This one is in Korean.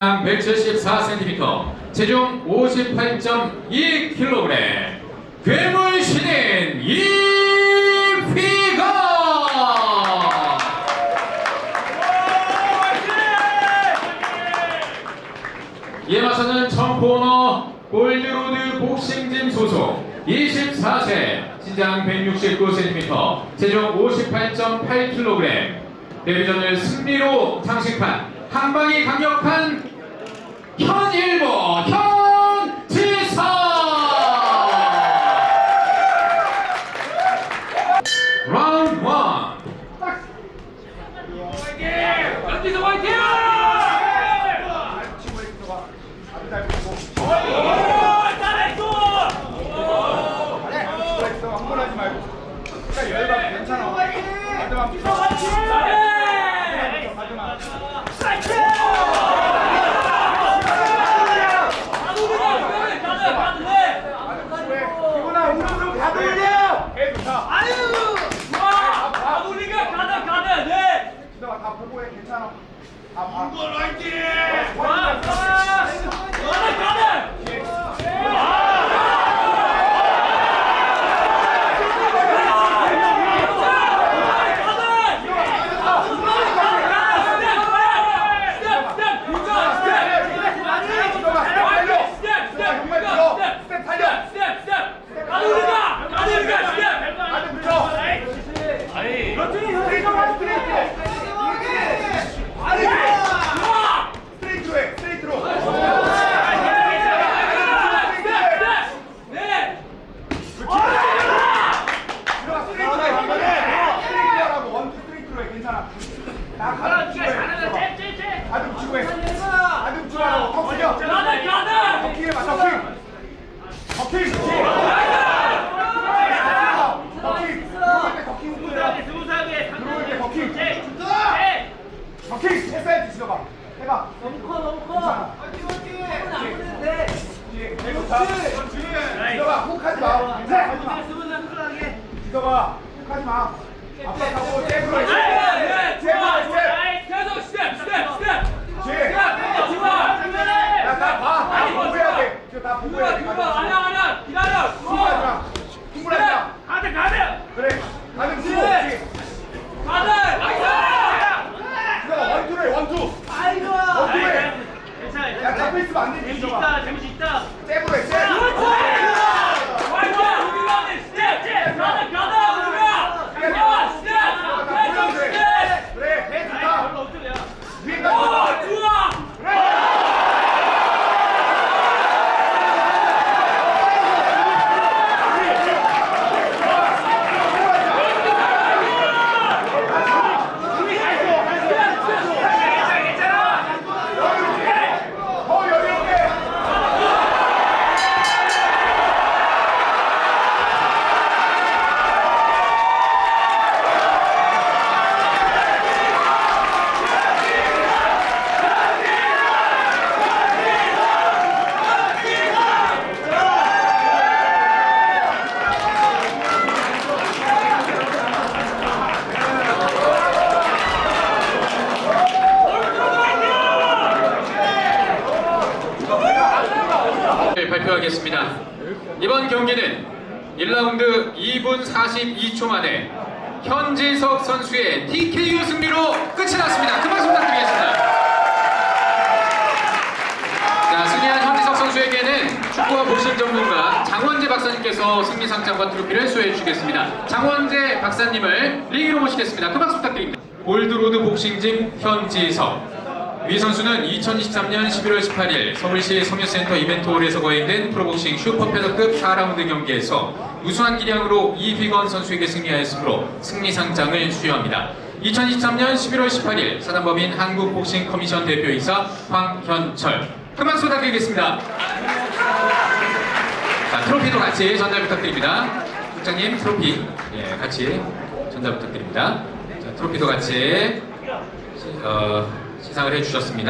174cm, 체중 58.2kg, 괴물 신인 이휘가! 이에 맞서는 청코너 골드로드 복싱짐 소속 24세 신장 169cm 체중 58.8kg 데뷔전을 승리로 장식한 한방이 강력한 현일보 현지사 라운드 1 연기서 화이팅! 잘했어! 한번 하지 말고. 그러니까 열받 괜찮아. 가드만 피서. 잘해! 가드만. 왜? 이거나 오른쪽 가드 올려. 개 좋다. 아유! 좋아! 가돌이가 가다 가다 네! 지도가 다 보고 해. 괜찮아. 다 봐. 이걸 화이팅! 좋아! 좋아! 가다 가다! 지도가 스텝 살려. 지도가 정말 들어. 스텝 살려. 가드 붙여. 스트레이트로 스트레이트. 스트레이트로 해. 스트레이트로. 지도가 스트레이트로 해. 이번에 스트레이트로 하라고. 원투 스트레이트로 해. 괜찮아. 나 가드 붙이고 해. 가드 붙이고 하라고. 턱 숙여. 버킹 해봐, 버킹. 버킹. 버킹. 들어올 때 버킹 웃고 해라. 들어올 때 버킹. 버킹. 했어야지, 지도가. 해봐. 괜찮아. 개 좋다. 지도가 훅하지 마. 괜찮아, 하지 마. 지도가 훅하지 마. 다 해야 돼. 다 보고 해야 돼. 아니야 아니야 기다려 흥분하지 마. 흥분하지 마. 가자 가자 그래. 가드 붙이고. 네. 그렇지. 가자 나이스 지도가 원투로 해, 원투. 원투 해. 야, 잡혀 있으면 안 돼, 지도가. 재밌다 잽으로 해, 잽. 가자 우리가 스텝 가자 가자 우리가 가자 스텝 계속 스텝 그래, 개 좋다. 위에까지 오 올라가. 좋아 더 여유롭게. 네, 발표하겠습니다. 이번 경기는 1라운드 2분 42초 만에 현지석 선수의 TKO 승리로 끝이 났습니다. 큰 박수 부탁드리겠습니다. 자, 승리한 현지석 선수에게는 축구와 복싱 전문가 장원재 박사님께서 승리 상장과 트로피를 수여해 주시겠습니다. 장원재 박사님을 링으로 모시겠습니다. 큰 박수 부탁드립니다. 골드로드 복싱짐 현지석. 위 선수는 2023년 11월 18일 서울시 성유센터 이벤트홀에서 거행된 프로복싱 슈퍼패더급 4라운드 경기에서 우수한 기량으로 이휘건 선수에게 승리하였으므로 승리상장을 수여합니다. 2023년 11월 18일 사단법인 한국복싱 커미션 대표이사 황현철. 큰 박수 부탁드리겠습니다. 자, 트로피도 같이 전달 부탁드립니다. 국장님 트로피 예, 같이 전달 부탁드립니다. 자, 트로피도 같이 시, 어, 시상을 해주셨습니다.